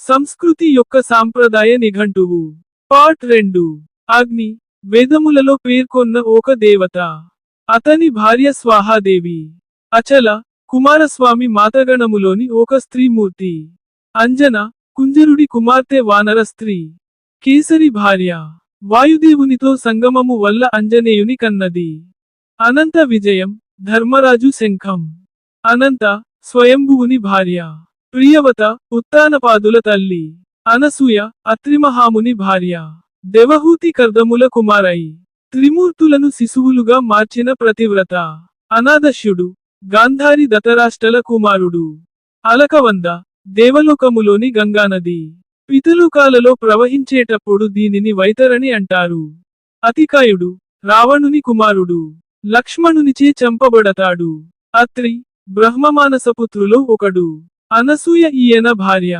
సంస్కృతి యొక్క సాంప్రదాయ నిఘంటువు. పార్ట్ రెండు. అగ్ని. వేదములలో పేర్కొన్న ఒక దేవత. అతని భార్య స్వాహాదేవి. అచల. కుమారస్వామి మాతగణములోని ఒక స్త్రీమూర్తి. అంజన. కుంజరుడి కుమార్తె వానర స్త్రీ. కేసరి భార్య. వాయుదేవునితో సంగమము వల్ల అంజనేయుని కన్నది. అనంత విజయం. ధర్మరాజు శంఖం. అనంత స్వయంభువుని భార్య. ప్రియవత ఉత్తానపాదుల తల్లి. అనసూయ అత్రిమహాముని భార్య. దేవహూతి కర్దముల కుమారై. త్రిమూర్తులను శిశువులుగా మార్చిన ప్రతివ్రత. అనాదశ్యుడు గాంధారి దతరాష్టల కుమారుడు. అలకవంద దేవలోకములోని గంగానది. పితలోకాలలో ప్రవహించేటప్పుడు దీనిని వైతరణి అంటారు. అతికాయుడు రావణుని కుమారుడు. లక్ష్మణునిచే చంపబడతాడు. అత్రి బ్రహ్మమానసపుత్రులో ఒకడు. అనసూయ ఈయన భార్య